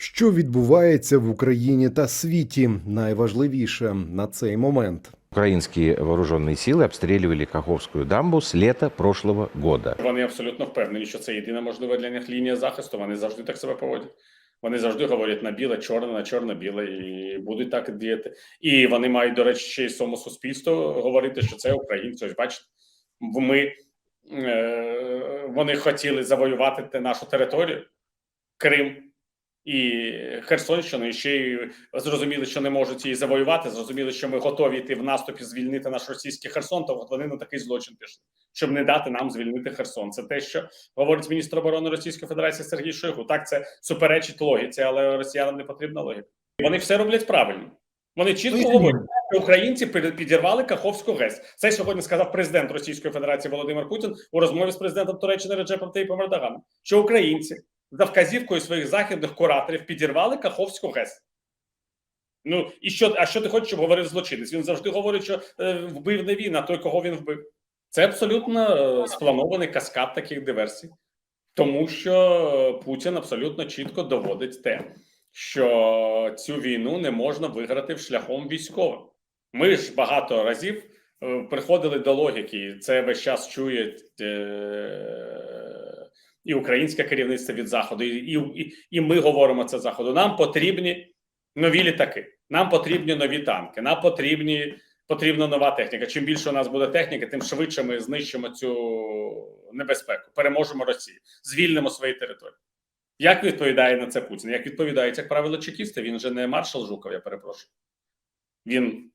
Що відбувається в Україні та світі? Найважливіше на цей момент. Украинские вооруженные силы обстреливали Каховскую дамбу с лета прошлого года. Вони абсолютно впевнені, що це єдина можлива для них лінія захисту. Вони завжди так себе поводять. Вони завжди говорять на біле, чорне, на чорно-біле і будуть так діяти. І вони мають, до речі, ще й своєму суспільству говорити, що це українці. Ось бачите, ми е, вони хотіли завоювати нашу територію, Крим і Херсонщину, і ще й зрозуміли, що не можуть її завоювати. Зрозуміли, що ми готові йти в наступі звільнити наш російський Херсон. То от вони на такий злочин пішли, щоб не дати нам звільнити Херсон. Це те, що говорить міністр оборони Російської Федерації Сергій Шойгу. Так, це суперечить логіці, але росіянам не потрібна логіка. Вони все роблять правильно. Вони чітко говорять, що українці підірвали Каховську ГЕС. Це сьогодні сказав президент Російської Федерації Володимир Путін у розмові з президентом Туреччини Реджепом Таїпом Ердоганом, що українці за вказівкою своїх західних кураторів підірвали Каховську ГЕС. Ну і що, а що ти хочеш, щоб говорив злочинець? Він завжди говорить, що е, вбив не він, а той, кого він вбив. Це абсолютно е, спланований каскад таких диверсій, тому що Путін абсолютно чітко доводить те, що цю війну не можна виграти шляхом військовим. Ми ж багато разів е, приходили до логіки, це весь час чує і українське керівництво від заходу, і, і, і ми говоримо це заходу. Нам потрібні нові літаки, нам потрібні нові танки, нам потрібні потрібна нова техніка. Чим більше у нас буде техніки, тим швидше ми знищимо цю небезпеку, переможемо Росію, звільнимо свої території. Як відповідає на це Путін? Як відповідають, як правило, чекісти? Він же не маршал Жуков, я перепрошую. Він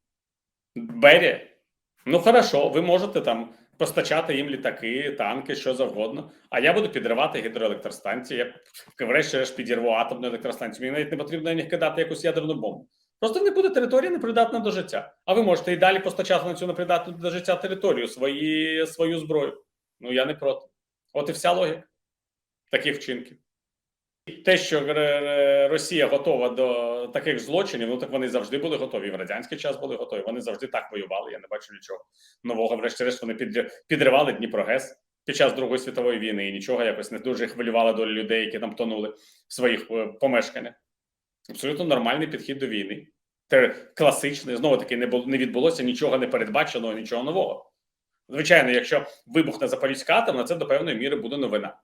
Берія. Ну, хорошо, ви можете там постачати їм літаки, танки, що завгодно. А я буду підривати гідроелектростанції. Я врешті-решт підірву атомну електростанцію. Мені навіть не потрібно на них кидати якусь ядерну бомбу. Просто не буде територія непридатна до життя. А ви можете і далі постачати на цю непридатну до життя територію свої, свою зброю. Ну я не проти. От і вся логіка таких вчинків. Те, що е, е, Росія готова до таких злочинів, ну так вони завжди були готові. В радянський час були готові. Вони завжди так воювали. Я не бачу нічого нового. Врешті-решт вони підр- підривали Дніпрогес під час Другої світової війни і нічого якось не дуже хвилювала доля людей, які там тонули в своїх е, помешканнях. Абсолютно нормальний підхід до війни. Це класичний. Знову таки не було не відбулося нічого не передбаченого, нічого нового. Звичайно, якщо вибухне Запорізька атомна, це до певної міри буде новина.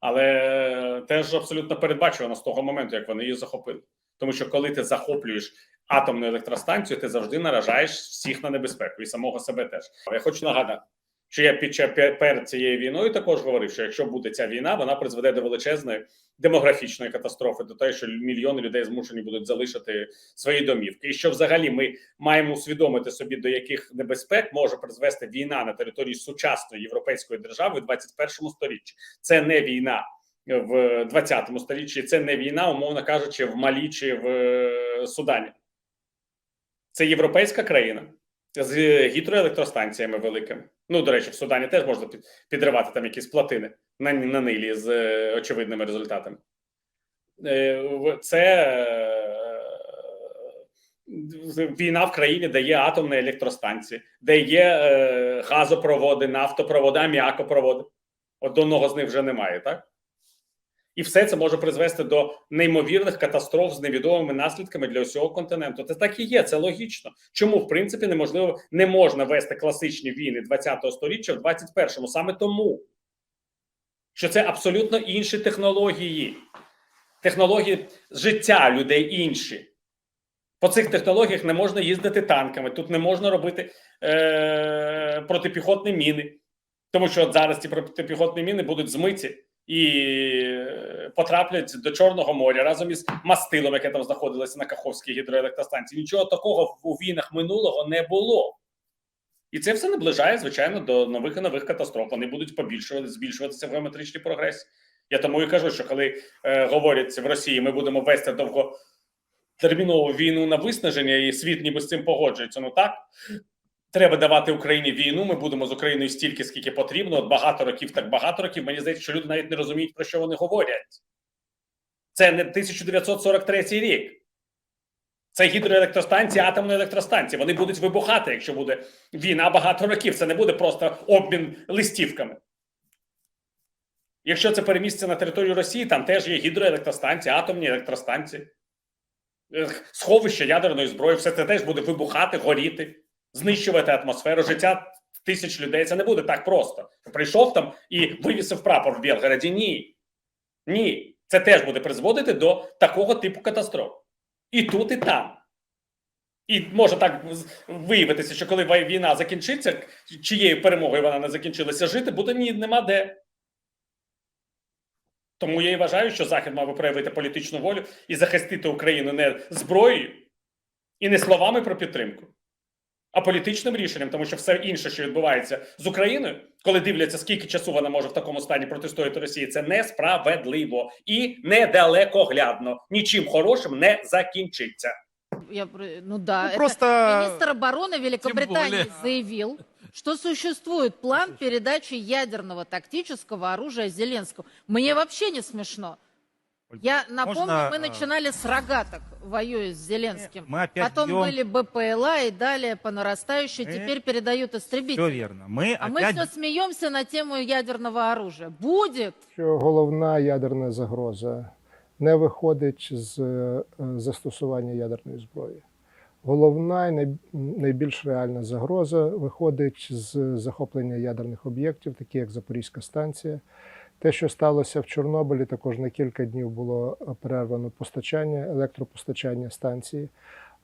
Але теж абсолютно передбачувано з того моменту, як вони її захопили. Тому що коли ти захоплюєш атомну електростанцію, ти завжди наражаєш всіх на небезпеку і самого себе теж. Я хочу нагадати, що я під час перед цією війною також говорив, що якщо буде ця війна, вона призведе до величезної демографічної катастрофи, до того, що мільйони людей змушені будуть залишити свої домівки, і що взагалі ми маємо усвідомити собі, до яких небезпек може призвести війна на території сучасної європейської держави в 21 сторіччі. Це не війна в 20 сторіччі, це не війна, умовно кажучи, в Малі чи в е, Судані. Це європейська країна з гідроелектростанціями великими. Ну, до речі, в Судані теж можна підривати там якісь плотини на, на Нилі з е, очевидними результатами. Е, Це е, війна в країні, де є атомні електростанції, де є е, газопроводи, нафтопроводи, аміакопроводи. От одного з них вже немає, так? І все це може призвести до неймовірних катастроф з невідомими наслідками для усього континенту. Це так і є, це логічно. Чому в принципі неможливо не можна вести класичні війни 20-го сторіччя в 21-му? Саме тому, що це абсолютно інші технології, технології життя людей інші. По цих технологіях не можна їздити танками, тут не можна робити е- протипіхотні міни, тому що от зараз ці протипіхотні міни будуть змиті і е, потраплять до Чорного моря разом із мастилом, яке там знаходилося на Каховській гідроелектростанції. Нічого такого у війнах минулого не було. І це все наближає, звичайно, до нових і нових катастроф. Вони будуть побільшувати, збільшуватися в геометричній прогресі. Я тому і кажу, що коли е, говорять в Росії, ми будемо вести довготермінову війну на виснаження, і світ ніби з цим погоджується. Ну так треба давати Україні війну. Ми будемо з Україною стільки, скільки потрібно. От багато років, так багато років. Мені здається, що люди навіть не розуміють, про що вони говорять. Це не 1943 рік. Це гідроелектростанції, атомні електростанції. Вони будуть вибухати, якщо буде війна багато років. Це не буде просто обмін листівками. Якщо це переміститься на територію Росії, там теж є гідроелектростанції, атомні електростанції, е, сховища ядерної зброї, все це теж буде вибухати, горіти, знищувати атмосферу, життя тисяч людей. Це не буде так просто. Прийшов там і вивісив прапор в Білгороді. Ні. Ні. Це теж буде призводити до такого типу катастроф. І тут, і там. І може так виявитися, що коли війна закінчиться, чиєю перемогою вона не закінчилася, жити буде ні, нема де. Тому я і вважаю, що Захід мав би проявити політичну волю і захистити Україну не зброєю і не словами про підтримку, а політичним рішенням, тому що все інше, що відбувається з Україною, коли дивляться, скільки часу вона може в такому стані протистояти Росії, це несправедливо і недалекоглядно. Нічим хорошим не закінчиться. Я, ну да, Ну, просто министр обороны Великобритании заявил, что существует план передачи ядерного тактического оружия Зеленскому. Мне вообще не смешно. Я напомню, можно, мы а, начинали с рогаток, воюя с Зеленским. мы опять Потом бьем- были БПЛА и далее по нарастающей. Э, Теперь передают истребители. Все верно. Мы А мы опять все смеемся на тему ядерного оружия. Будет. що головна ядерна загроза не виходить з е, застосування ядерної зброї. Головна і най- найбільш реальна загроза виходить з захоплення ядерних об'єктів, такі як Запорізька станція. Те, що сталося в Чорнобилі, також на кілька днів було перервано постачання, електропостачання станції.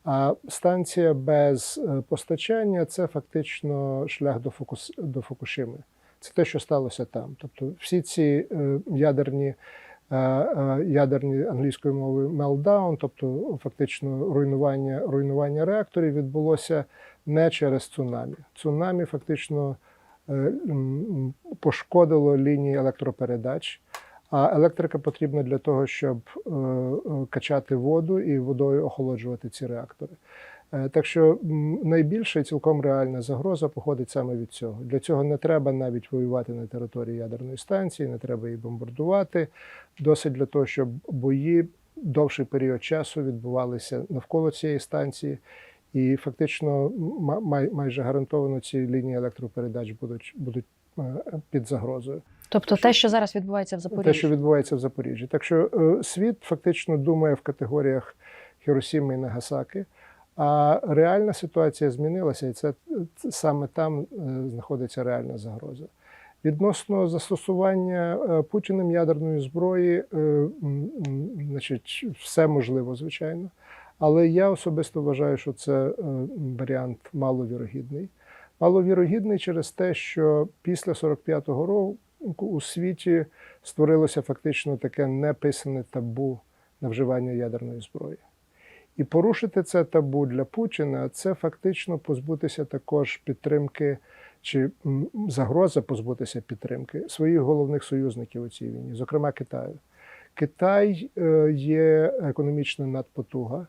А станція без е, постачання це фактично шлях до, Фукус, до Фукушими. Це те, що сталося там. Тобто всі ці е, ядерні, е, е, ядерні англійською мовою meltdown, тобто фактично руйнування, руйнування реакторів відбулося не через цунамі. Цунамі фактично е, пошкодило лінії електропередач. А електрика потрібна для того, щоб е, е, качати воду і водою охолоджувати ці реактори. Е, Так що найбільша і цілком реальна загроза походить саме від цього. Для цього не треба навіть воювати на території ядерної станції, не треба її бомбардувати. Досить для того, щоб бої довший період часу відбувалися навколо цієї станції, і фактично май- майже гарантовано ці лінії електропередач будуть, будуть е, під загрозою Тобто те, що зараз відбувається в Запоріжжі? те, що відбувається в Запоріжжі. Так що е, світ фактично думає в категоріях Хіросіми і Нагасаки, а реальна ситуація змінилася, і це, це саме там е, знаходиться реальна загроза. Відносно застосування Путіним ядерної зброї, значить, все можливо, звичайно. Але я особисто вважаю, що це е, варіант маловірогідний. Маловірогідний через те, що після 45-го року у світі створилося фактично таке неписане табу на вживання ядерної зброї. І порушити це табу для Путіна це фактично позбутися також підтримки чи загроза позбутися підтримки своїх головних союзників у цій війні, зокрема Китаю. Китай е, є економічна надпотуга,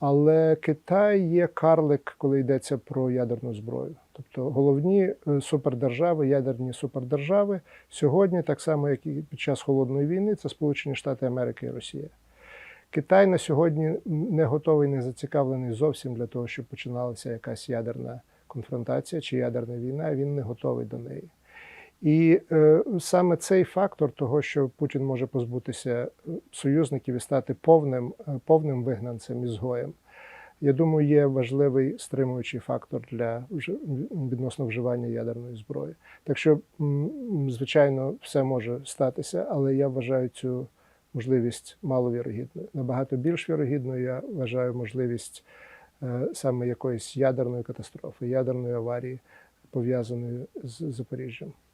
але Китай є карлик, коли йдеться про ядерну зброю. Тобто головні е, супердержави, ядерні супердержави сьогодні, так само як і під час холодної війни, це Сполучені Штати Америки і Росія. Китай на сьогодні не готовий, не зацікавлений зовсім для того, щоб починалася якась ядерна конфронтація чи ядерна війна. Він не готовий до неї. І е, саме цей фактор того, що Путін може позбутися е, союзників і стати повним, е, повним вигнанцем ізгоєм, я думаю, є важливий стримуючий фактор для відносно вживання ядерної зброї. Так що, звичайно, все може статися, але я вважаю цю можливість маловірогідною. Набагато більш вірогідною я вважаю можливість е, саме якоїсь ядерної катастрофи, ядерної аварії, пов'язаної з Запоріжжям.